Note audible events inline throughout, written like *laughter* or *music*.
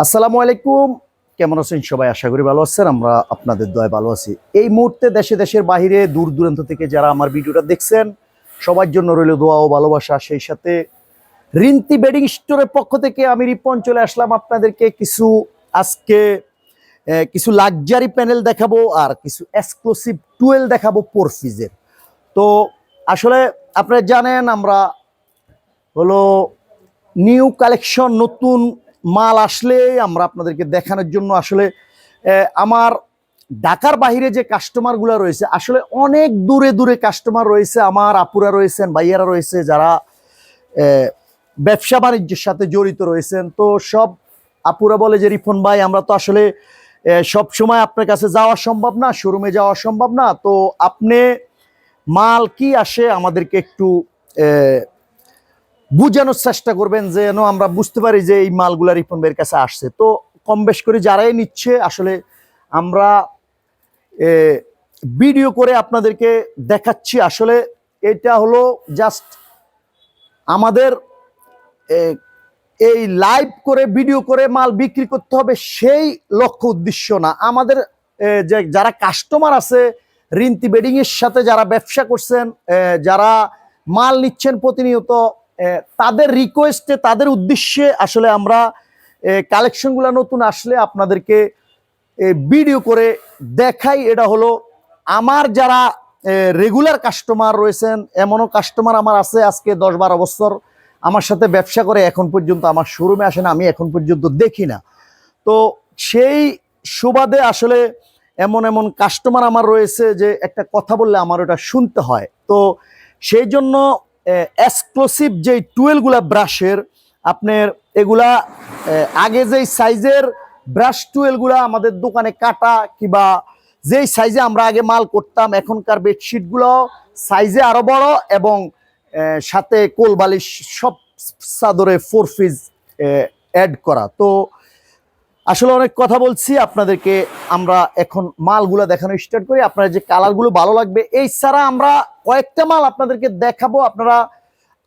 আসসালামু আলাইকুম। কেমন আছেন সবাই? আশা করি ভালো আছেন। আমরা আপনাদের দয় ভালো আছি। এই মুহূর্তে দেশে দেশের বাইরে দূর দূরান্ত থেকে যারা আমার ভিডিওটা দেখছেন, সবার জন্য রইল দোয়া ও ভালোবাসা। সেই সাথে রিন্তি বেডিং স্টোরের পক্ষ থেকে আমি রিপন চলে আসলাম আপনাদেরকে কিছু আজকে কিছু লাক্সারি প্যানেল দেখাবো আর কিছু এক্সক্লুসিভ টুয়েল দেখাবো পোরফিজের। তো আসলে আপনারা জানেন, আমরা হলো নিউ কালেকশন, নতুন মাল আসলে আমরা আপনাদেরকে দেখানোর জন্য আসলে আমার ঢাকার বাইরে যে কাস্টমারগুলো রয়েছে, আসলে অনেক দূরে দূরে কাস্টমার রয়েছে, আমার আপুরা রয়েছেন, ভাইয়ারা রয়েছে, যারা ব্যবসা বাণিজ্যের সাথে জড়িত রয়েছেন। তো সব আপুরা বলে যে রিফন ভাই, আমরা তো আসলে সব সময় আপনার কাছে যাওয়া সম্ভব না শোরুমে যাওয়া সম্ভব না। তো আপনি মাল কি আসে আমাদেরকে একটু বুঝানোর চেষ্টা করবেন যেন আমরা বুঝতে পারি যে এই মালগুলা রিপন কাছে আসছে। তো কম বেশ করে যারাই নিচ্ছে, আসলে আমরা ভিডিও করে আপনাদেরকে দেখাচ্ছি। আসলে এটা হলো জাস্ট আমাদের এই লাইভ করে ভিডিও করে মাল বিক্রি করতে হবে সেই লক্ষ্য উদ্দেশ্য না। আমাদের যে, যারা কাস্টমার আছে, রিন্তি বেডিং এর সাথে যারা ব্যবসা করছেন যারা মাল নিচ্ছেন প্রতিনিয়ত তাদের রিকোয়েস্টে তাদের উদ্দেশ্যে আসলে আমরা কালেকশনগুলো নতুন আসলে আপনাদেরকে ভিডিও করে দেখাই। এটা হলো আমার যারা রেগুলার কাস্টমার রয়েছেন, এমনও কাস্টমার আমার আছে আজকে দশ বারো বছর। আমার সাথে ব্যবসা করে এখন পর্যন্ত আমার শোরুমে আসে না, আমি এখন পর্যন্ত দেখি না। তো সেই সুবাদে আসলে এমন এমন কাস্টমার আমার রয়েছে যে একটা কথা বললে আমার ওটা শুনতে হয়। তো সেই জন্য এক্সক্লুসিভ যে টুয়েলগুলা ব্রাশের আপনার এগুলা আগে যেই সাইজের ব্রাশ টুয়েলগুলা আমাদের দোকানে কাটা কিংবা যেই সাইজে আমরা আগে মাল করতাম, এখনকার বেডশিটগুলো সাইজে আরও বড় এবং সাথে কোল বালিশ সব চাদরে ফোর পিস অ্যাড করা। তো আসলে অনেক কথা বলছি, আপনাদেরকে আমরা এখন মালগুলো দেখানো স্টার্ট করি। আপনারা যে কালারগুলো ভালো লাগবে, এই ছাড়া আমরা কয়েকটা মাল আপনাদেরকে দেখাবো। আপনারা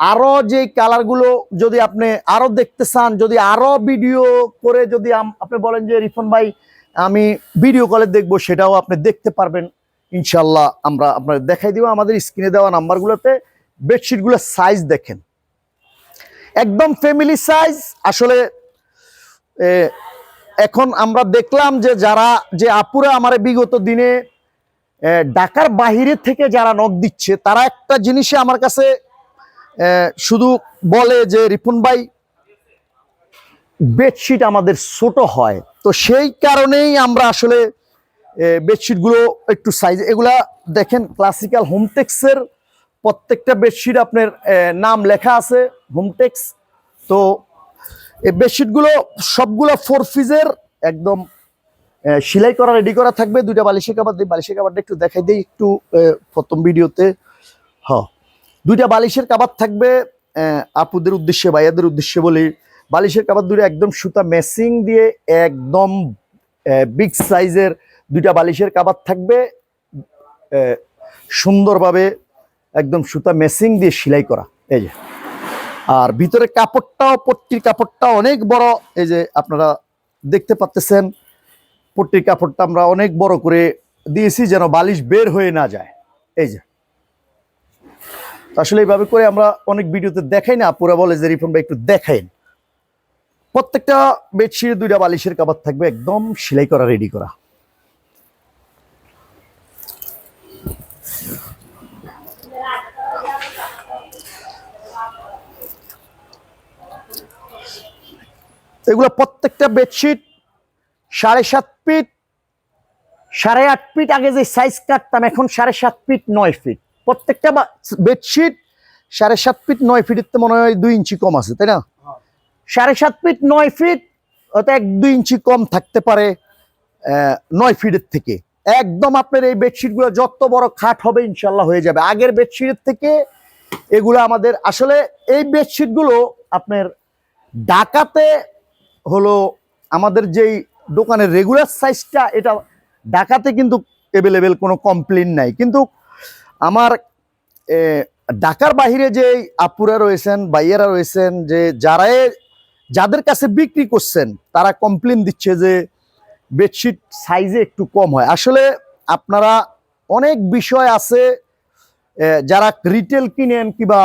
আরও যে কালারগুলো যদি আপনি আরও দেখতে চান, যদি আরও ভিডিও করে যদি আপনি বলেন যে, রিফন ভাই, আমি ভিডিও কলে দেখব, সেটাও আপনি দেখতে পারবেন। ইনশাল্লাহ আমরা আপনার দেখাই দিব। আমাদের স্ক্রিনে দেওয়া নাম্বারগুলোতে বেডশিটগুলোর সাইজ দেখেন। একদম ফ্যামিলি সাইজ আসলে এখন আমরা দেখলাম যে যারা, যে আপুরা আমার বিগত দিনে ঢাকার বাহিরে থেকে যারা নখ দিচ্ছে, তারা একটা জিনিসে আমার কাছে শুধু বলে যে, রিপুন ভাই, বেডশিট আমাদের ছোট হয়। তো সেই কারণেই আমরা আসলে বেডশিটগুলো একটু সাইজ এগুলা দেখেন ক্লাসিক্যাল হোমটেক্সের প্রত্যেকটা বেডশিট আপনার নাম লেখা আছে হোমটেক্স তো এই বেডশিটগুলো সবগুলো ফোর ফিজের একদম সেলাই করা রেডি করা থাকবে। দুইটা বালিশের কাবার দিই বালিশের কাবারটা একটু দেখাই দিই একটু প্রথম ভিডিওতে। হ। দুইটা বালিশের কাবার থাকবে আপুদের উদ্দেশ্যে, ভাইয়াদের উদ্দেশ্যে বলি। বালিশের কাবার দুটো একদম সুতা মেসিং দিয়ে একদম বিগ সাইজের দুইটা বালিশের কাবার থাকবে। সুন্দরভাবে একদম সুতা মেসিং দিয়ে সেলাই করা। এই যে। আর ভিতরে কাপড়টাও, পট্টির কাপড়টা অনেক বড়। এই যে আপনারা দেখতে পাচ্তেছেন, পট্টির কাপড়টা আমরা অনেক বড় করে দিয়েছি যেন বালিশ বের হয়ে না যায়। এই যে। আসলে এইভাবে করে আমরা অনেক ভিডিওতে দেখাই না পুরা বলে যে ভাই একটু দেখাইন। প্রত্যেকটা বেডশিট দুইটা বালিশের কাপড় থাকবে, একদম সেলাই করা রেডি করা। এগুলো প্রত্যেকটা বেডশিট সাড়ে সাত ফিট, সাড়ে আট ফিট, আগে যে সাইজ কাটতাম, এখন সাড়ে সাত ফিট, নয় ফিট। প্রত্যেকটা বেডশিট সাড়ে সাত ফিট, নয় ফিটের তো মনে হয় দুই ইঞ্চি কম আছে, তাই না? সাড়ে সাত ফিট, নয় ফিট, হয়তো এক দুই ইঞ্চি কম থাকতে পারে নয় ফিটের থেকে। একদম আপনার এই বেডশিটগুলো যত বড় খাট হবে ইনশাল্লাহ হয়ে যাবে। আগের বেডশিটের থেকে এগুলো আমাদের আসলে এই বেডশিটগুলো আপনার ঢাকাতে হলো আমাদের যেই দোকানের রেগুলার সাইজটা এটা ঢাকাতে কিন্তু অ্যাভেলেবেল কোনো কমপ্লেন নাই। কিন্তু আমার ঢাকার বাহিরে যে আপুরা রয়েছেন, ভাইয়েরা রয়েছেন, যে যারাই যাদের কাছে বিক্রি করছেন, তারা কমপ্লেন দিচ্ছে যে বেডশিট সাইজে একটু কম হয়। আসলে আপনারা অনেক বিষয় আছে যারা রিটেল কিনেন কিবা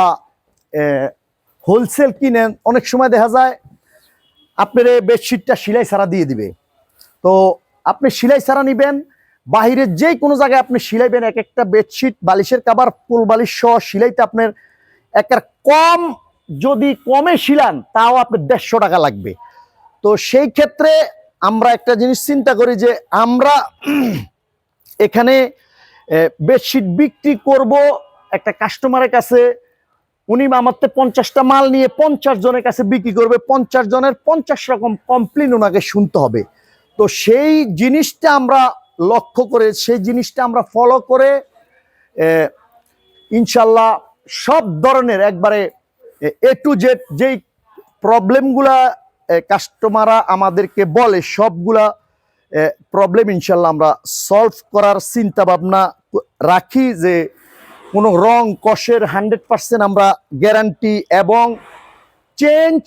হোলসেল কিনেন, অনেক সময় দেখা যায় আপনার বেডশিটটা সেলাই ছাড়া দিয়ে দিবে। তো আপনি সেলাই ছাড়া নিবেন, বাহিরে যে কোনো জায়গায় আপনি সিলাইবেন, এক একটা বেডশিট, বালিশের কাবার ফুল বালিশ সহ সিলাইতে আপনার একের কম যদি কমে শিলান তাও আপনার দেড়শো টাকা লাগবে। তো সেই ক্ষেত্রে আমরা একটা জিনিস চিন্তা করি যে আমরা *clears throat* এখানে বেডশিট বিক্রি করব একটা কাস্টমারের কাছে উনি আমার থেকে পঞ্চাশটা মাল নিয়ে পঞ্চাশ জনের কাছে বিক্রি করবে, পঞ্চাশ জনের পঞ্চাশ রকম কমপ্লেন ওনাকে শুনতে হবে। তো সেই জিনিসটা আমরা লক্ষ্য করে, সেই জিনিসটা আমরা ফলো করে ইনশাল্লাহ সব ধরনের একবারে, এ টু জেড যেই প্রবলেমগুলা কাস্টমাররা আমাদেরকে বলে, সবগুলা প্রবলেম ইনশাল্লাহ আমরা সলভ করার চিন্তা ভাবনা রাখি যে কোনো রং কষের হান্ড্রেড পার্সেন্ট আমরা গ্যারান্টি এবং চেঞ্জ,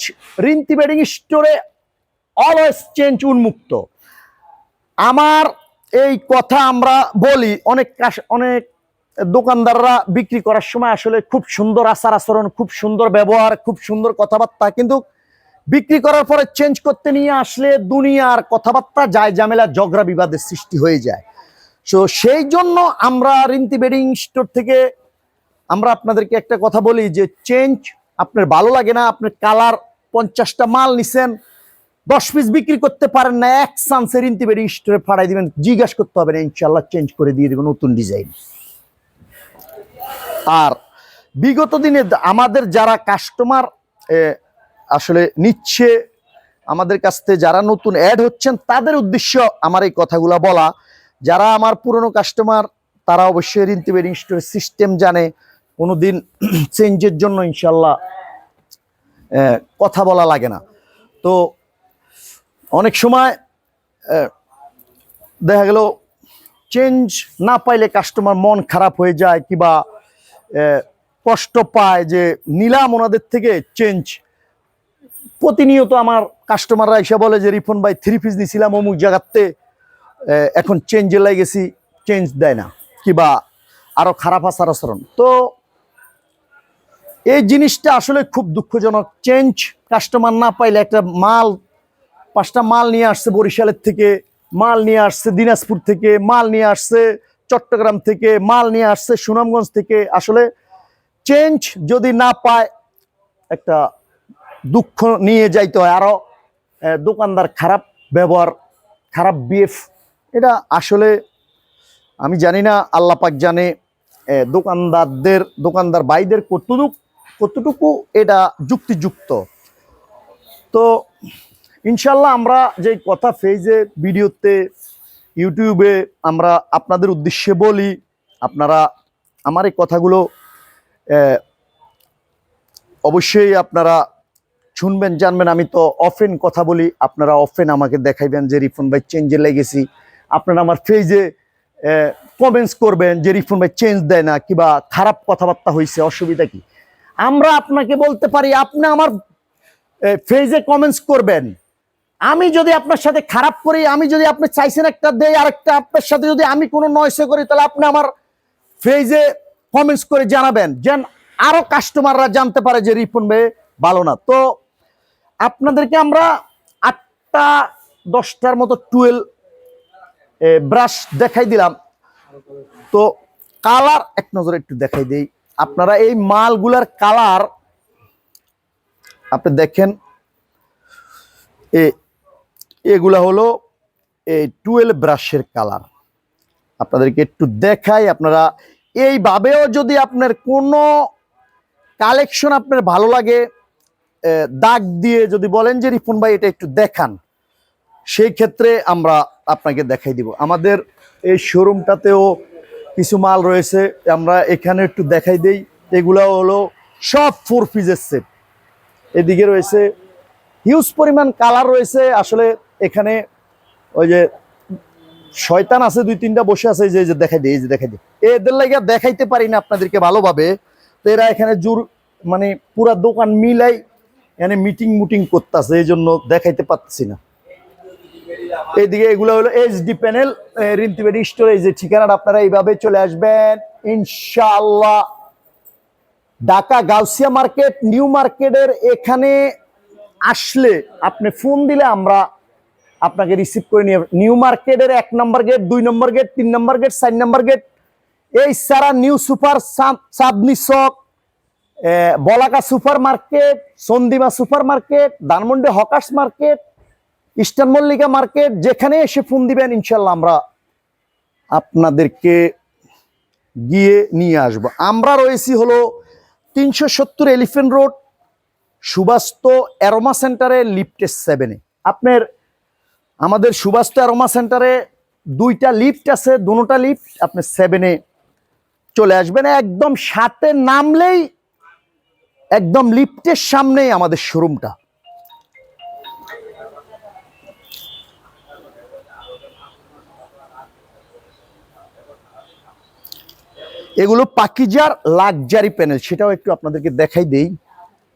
রিন্তি বেডিং স্টোরে অলওয়েজ চেঞ্জ উন্মুক্ত। আমার এই কথা আমরা বলি, অনেক অনেক দোকানদাররা বিক্রি করার সময় আসলে খুব সুন্দর আচার আচরণ, খুব সুন্দর ব্যবহার, খুব সুন্দর কথাবার্তা, কিন্তু বিক্রি করার পরে চেঞ্জ করতে নিয়ে আসলে দুনিয়ার কথাবার্তা যায় ঝামেলা ঝগড়া বিবাদের সৃষ্টি হয়ে যায়। তো সেই জন্য আমরা রিন্তি বেডিং স্টোর থেকে আমরা আপনাদেরকে একটা কথা বলি যে চেঞ্জ আপনার ভালো লাগে না, আপনার কালার পঞ্চাশটা মাল নিছেন, দশ পিস বিক্রি করতে পারেন না, এক চান্সের ইন্তি বেডিং স্টোরে ফাড়াই দিবেন, জিজ্ঞাসা করতে হবে না ইনশাল্লাহ চেঞ্জ করে দিয়ে দেবেন নতুন ডিজাইন আর বিগত দিনে আমাদের যারা কাস্টমার আসলে নিচ্ছে, আমাদের কাছ থেকে যারা নতুন অ্যাড হচ্ছেন, তাদের উদ্দেশ্য আমার এই কথাগুলো বলা যারা আমার পুরনো কাস্টমার তারা অবশ্যই রিন্তি বেডিং স্টোরের সিস্টেম জানে। কোনো দিন চেঞ্জের জন্য ইনশাল্লাহ কথা বলা লাগে না। তো অনেক সময় দেখা গেল চেঞ্জ না পাইলে কাস্টমার মন খারাপ হয়ে যায় কিবা কষ্ট পায় যে নিলাম ওনাদের থেকে চেঞ্জ প্রতিনিয়ত আমার কাস্টমাররা এসে বলে যে রিফন ভাই থ্রি পিস দিছিলাম অমুক জায়গাতে। এখন চেঞ্জে গেছি চেঞ্জ দেয় না। কিবা আরও খারাপ আসার আচরণ তো এই জিনিসটা আসলে খুব দুঃখজনক। চেঞ্জ কাস্টমার না পাইলে একটা মাল পাঁচটা মাল নিয়ে আসছে বরিশালের থেকে মাল নিয়ে আসছে দিনাজপুর থেকে মাল নিয়ে আসছে চট্টগ্রাম থেকে মাল নিয়ে আসছে সুনামগঞ্জ থেকে। আসলে চেঞ্জ যদি না পায় একটা দুঃখ নিয়ে যাইতে হয়। আরও আহ, দোকানদার খারাপ ব্যবহার খারাপ বিএফ এটা আসলে আমি জানি না, আল্লাহ পাক জানে দোকানদারদের, দোকানদার ভাইদের কতটুকু কতটুকু এটা যুক্তিযুক্ত। তো ইনশাল্লাহ আমরা যে কথা ফেজে ভিডিওতে, ইউটিউবে আমরা আপনাদের উদ্দেশ্যে বলি, আপনারা আমার এই কথাগুলো অবশ্যই আপনারা শুনবেন, জানবেন। আমি তো অফেন কথা বলি, আপনারা অফেন আমাকে দেখাইবেন যে রিফোন ভাই চেঞ্জে লেগেছি। আপনারা আমার ফেজে কমেন্টস করবেন যে রিফোন ভাই চেঞ্জ দেয় না, কিবা খারাপ কথাবার্তা হয়েছে অসুবিধা কি? আমরা আপনাকে বলতে পারি, আপনি আমার ফেজে কমেন্টস করবেন। আমি যদি আপনার সাথে খারাপ করি, আমি যদি আপনি চাইছেন একটা দেই আর একটা আপনার সাথে যদি আমি কোনো নয়সে করি, তাহলে আপনি আমার ফেজে কমেন্টস করে জানাবেন। যেন আরও কাস্টমাররা জানতে পারে যে রিপন ভাই ভালো না। তো আপনাদেরকে আমরা আটটা, দশটার মতো টুয়েলভ ব্রাশ দেখাই দিলাম। তো কালার এক নজরে একটু দেখাই দিই। আপনারা এই মালগুলার কালার আপনি দেখেন। এগুলা হলো এই টুয়েলভ ব্রাশের কালার আপনাদেরকে একটু দেখাই, আপনারা এইভাবেও যদি আপনার কোনো কালেকশন আপনার ভালো লাগে দাগ দিয়ে যদি বলেন যে, রিপন ভাই, এটা একটু দেখান। সেই ক্ষেত্রে আমরা আপনাকে দেখাই দিব। আমাদের এই শোরুমটাতেও কিছু মাল রয়েছে, আমরা এখানে একটু দেখাই দেই। এগুলা হলো সব ফোর পিসের সেট এদিকে রয়েছে হিউজ পরিমাণ কালার রয়েছে। আসলে এখানে ওই যে শয়তান আছে, দুই তিনটা বসে আছে যে যে দেখাই দিই, এই যে দেখাই দিই। এদের লাগে দেখাইতে পারি না আপনাদেরকে ভালোভাবে। তো এরা এখানে জোর মানে পুরা দোকান মিলাই এখানে মিটিং মুটিং করতেছে, এই জন্য দেখাইতে পারছি না। এইদিকে এগুলো হলো এইচডি প্যানেল রিন্তিবেরি স্টোর এই যে ঠিকানাটা আপনারা এইভাবে চলে আসবেন। ইনশাআল্লাহ ঢাকা গাউসিয়া মার্কেট, নিউ মার্কেটের এখানে আসলে আপনি ফোন দিলে আমরা আপনাকে রিসিভ করে নিয়ে নিউ মার্কেটের এক নম্বর গেট দুই নম্বর গেট তিন নম্বর গেট চার নম্বর গেট এই সারা new super Chandni Chowk Balaka super market Sandhima super market, Dhanmondi hawkers market eastern Mallika market, যেখানে এসে ফোন দিবেন, ইনশাল্লাহ আমরা আপনাদেরকে গিয়ে নিয়ে আসব। আমরা রয়েছি হলো তিনশো সত্তর এলিফেন্ট রোড, সুবাস্ত অ্যারোমা সেন্টারে, লিফটে সেভেনে আপনার আমাদের সুবাস্ত অ্যারোমা সেন্টারে দুইটা লিফট আছে, দুটা লিফট, আপনি সেভেনে চলে আসবেন। একদম সাথে নামলেই একদম লিফটের সামনেই আমাদের শোরুমটা। এগুলো পাকিজার লাকজারি প্যানেল, সেটাও একটু আপনাদেরকে দেখাই দেই।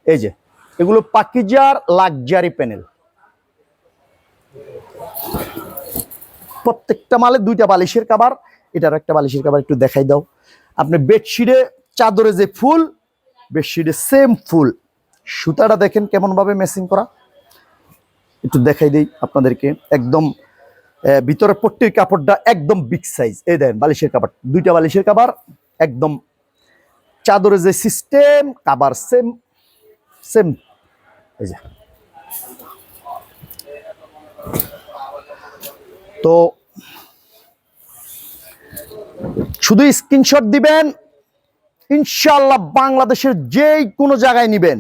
এই যে, এগুলো পাকিজার লাকজারি প্যানেল। প্রত্যেকটা মালে দুইটা বালিশের কাবার, এটার একটা বালিশের কাবার একটু দেখাই দাও। আপনি বেডশিটে চাদরে যে ফুল, বেডশিটে সেম ফুল। সুতাটা দেখেন কেমন ভাবে মেসিং করা। একটু দেখাই দিই আপনাদেরকে, একদম ভিতরে পট্টির কাপড়টা একদম বিগ সাইজ এই দেন বালিশের কাপড় দুইটা বালিশের কাবার। একদম চাদরে যে সিস্টেম কাবার সেম সেম এই যে। তো শুধু স্ক্রিনশট দিবেন ইনশাল্লাহ বাংলাদেশের যেই কোনো জায়গায় নিবেন,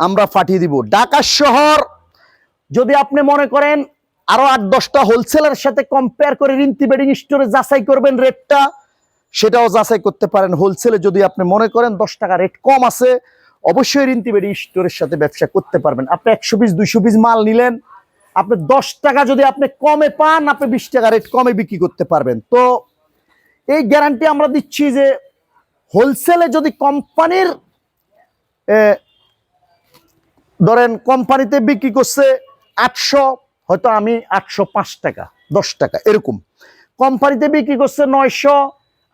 আমরা পাঠিয়ে দিব। ঢাকা শহর, যদি আপনি মনে করেন আরও আট দশটা হোলসেলের সাথে কম্পেয়ার করে রিন্তি বেডিং স্টোরে যাচাই করবেন রেটটা সেটাও যাচাই করতে পারেন হোলসেলে যদি আপনি মনে করেন দশ টাকা রেট কম আছে, অবশ্যই রিন্তি বেডিং স্টোরের সাথে ব্যবসা করতে পারবেন। আপনি একশো পিস দুইশো পিস মাল নিলেন, আপনি দশ টাকা যদি আপনি কমে পান, আপনি বিশ টাকা রেট কমে বিক্রি করতে পারবেন। তো এই গ্যারান্টি আমরা দিচ্ছি যে হোলসেলে যদি কোম্পানির ধরেন কোম্পানিতে বিক্রি করছে আটশো, হয়তো আমি আটশো পাঁচ টাকা, দশ টাকা, এরকম। কোম্পানিতে বিক্রি করছে নয়শো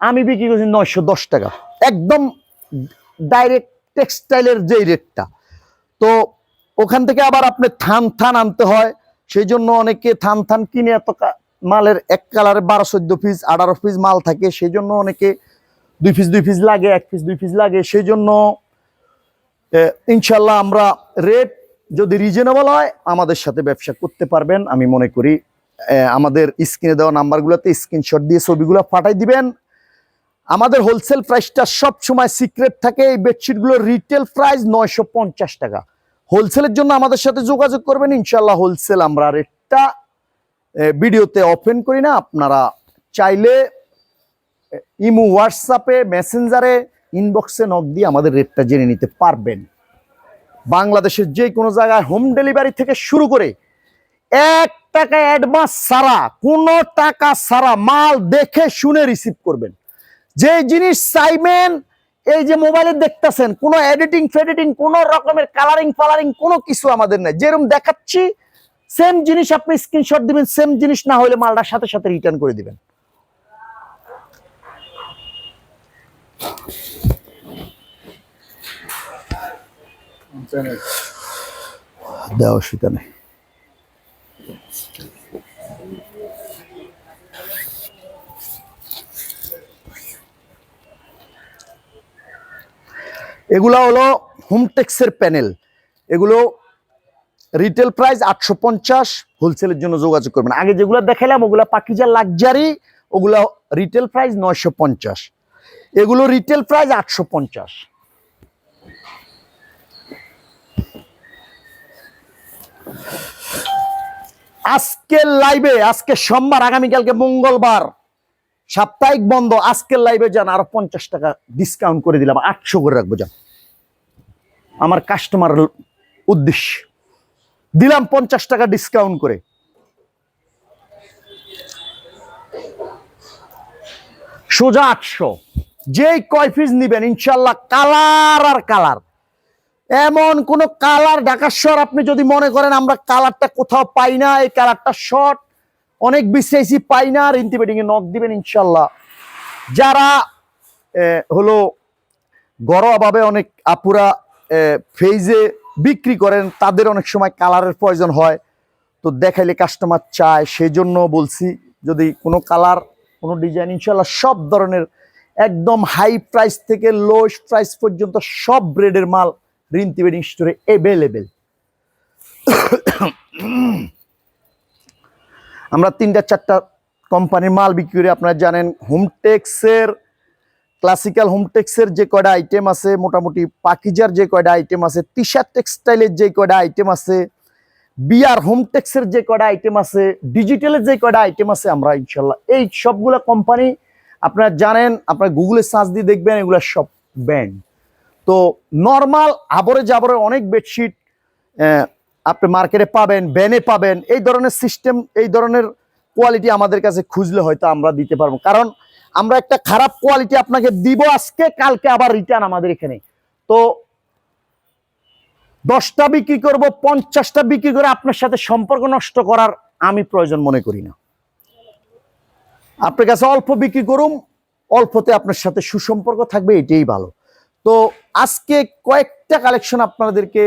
আমি বিক্রি করছি নয়শো দশ টাকা। একদম ডাইরেক্ট টেক্সটাইলের যেই রেটটা তো ওখান থেকে আবার আপনি থান থান আনতে হয়। সেই জন্য অনেকে থান থান কিনে এত মালের এক কালারে বারো চোদ্দ পিস আঠারো পিস মাল থাকে। সেই জন্য অনেকে দুই পিস দুই পিস লাগে, এক পিস দুই পিস লাগে। সেই জন্য ইনশাল্লাহ আমরা রেট যদি রিজনেবল হয়, আমাদের সাথে ব্যবসা করতে পারবেন। আমি মনে করি আমাদের স্ক্রিনে দেওয়া নাম্বারগুলোতে স্ক্রিনশট দিয়ে ছবিগুলো পাঠাই দিবেন। আমাদের হোলসেল প্রাইসটা সব সময় সিক্রেট থাকে। এই বেডশিটগুলোর রিটেল প্রাইস নয়শো পঞ্চাশ টাকা। হোলসেলের জন্য আমাদের সাথে যোগাযোগ করবেন। ইনশাল্লাহ হোলসেল আমরা রেটটা ভিডিওতে ওপেন করি না। আপনারা চাইলে ইমু, হোয়াটসঅ্যাপে মেসেঞ্জারে ইনবক্সে নক দিয়ে আমাদের রেটটা জেনে নিতে পারবেন। বাংলাদেশের যে কোনো জায়গায় হোম ডেলিভারি থেকে শুরু করে এক টাকা অ্যাডভান্স ছাড়া, কোনো টাকা ছাড়া মাল দেখে শুনে রিসিভ করবেন। যে জিনিস চাইবেন, এই যে মোবাইলে দেখতেছেন, কোনো এডিটিং ফেডিটিং কোনো রকমের কালারিং ফালারিং কোনো কিছু আমাদের নাই। যেরকম দেখাচ্ছি সেম জিনিস আপনি স্ক্রিনশট দিবেন সেম জিনিস না হলে মালটার সাথে সাথে রিটার্ন করে দিবেন। দেওয়া অসুবিধা নেই। এগুলো হলো হোমটেক্সের প্যানেল এগুলো রিটেল প্রাইস আটশো পঞ্চাশ হোলসেলের জন্য যোগাযোগ করবেন। আগে যেগুলো দেখালাম ওগুলো পাকিজা লাক্সারি ওগুলো রিটেল প্রাইস নয়শো পঞ্চাশ। এগুলো রিটেল প্রাইস আটশো পঞ্চাশ। আজকের লাইভে আজকে সোমবার আগামীকালকে মঙ্গলবার, সাপ্তাহিক বন্ধ আজকের লাইভে যান, আরও পঞ্চাশ টাকা ডিসকাউন্ট করে দিলাম, আটশো করে রাখব, যান। আমার কাস্টমার উদ্দেশ্য। দিলাম পঞ্চাশ টাকা ডিসকাউন্ট করে। সোজা আটশো। যেই কয় পিস নিবেন ইনশাল্লাহ কালার আর কালার এমন কোন কালার ঢাকার শহর, আপনি যদি মনে করেন আমরা কালারটা কোথাও পাই না, এই কালারটা শর্ট অনেক বিশ্বাসী পাই না, আর ইন্টিমেটিং এ নক দিবেন ইনশাল্লাহ যারা হলো, ঘরোয়াভাবে অনেক আপুরা ফেজে বিক্রি করেন, তাদের অনেক সময় কালারের প্রয়োজন হয়। তো দেখাইলে কাস্টমার চায় সেই জন্য বলছি, যদি কোনো কালার, কোনো ডিজাইন ইনশাল্লাহ সব ধরনের একদম হাই প্রাইস থেকে লো প্রাইস পর্যন্ত সব ব্রেডের মাল রিন্তি বেডিং স্টোরে অ্যাভেলেবেল আমরা তিনটা, চারটা কোম্পানির মাল বিক্রি করি, আপনারা জানেন হোমটেক্সের ক্লাসিক্যাল হোমটেক্সের যে কয়টা আইটেম আছে, মোটামুটি পাকিজার যে কয়টা আইটেম আছে শার্ট টেক্সটাইলের যে কয়টা আইটেম আছে বিআর হোমটেক্সের যে কয়টা আইটেম আছে ডিজিটালের যে কয়টা আইটেম আছে আমরা ইনশাল্লাহ এই সবগুলো কোম্পানি আপনারা জানেন, আপনারা গুগলে সার্চ দিয়ে দেখবেন, এগুলো সব ব্যান্ড তো নর্মাল আবরে জাবরে অনেক বেডশিট আপনি মার্কেটে পাবেন ব্যানে পাবেন, এই ধরনের সিস্টেম এই ধরনের কোয়ালিটি আমাদের কাছে খুঁজলে হয়তো আমরা দিতে পারব। কারণ আমরা একটা খারাপ কোয়ালিটি আপনাকে দিব আজকে, কালকে আবার রিটার্ন আমাদের এখানে। তো দশটা বিক্রি করব, পঞ্চাশটা বিক্রি করে আপনার সাথে সম্পর্ক নষ্ট করার আমি প্রয়োজন মনে করি না। আপনার কাছে অল্প বিক্রি করুম, অল্পতে আপনার সাথে সুসম্পর্ক থাকবে, এটাই ভালো। তো আজকে কয়েকটা কালেকশন আপনাদেরকে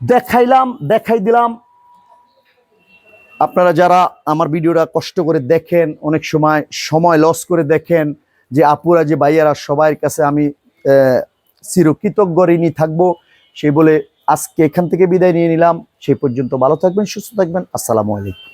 দেখাইলাম, দেখাই দিলাম। আপনারা যারা আমার ভিডিওটা কষ্ট করে দেখেন, অনেক সময় সময় লস করে দেখেন যে আপুরা, যে ভাইয়ারা, সবাইয়ের কাছে আমি চিরকৃতজ্ঞ ঋণী থাকব। সেই বলে আজকে এখান থেকে বিদায় নিয়ে নিলাম। সেই পর্যন্ত ভালো থাকবেন, সুস্থ থাকবেন। আসসালামু আলাইকুম।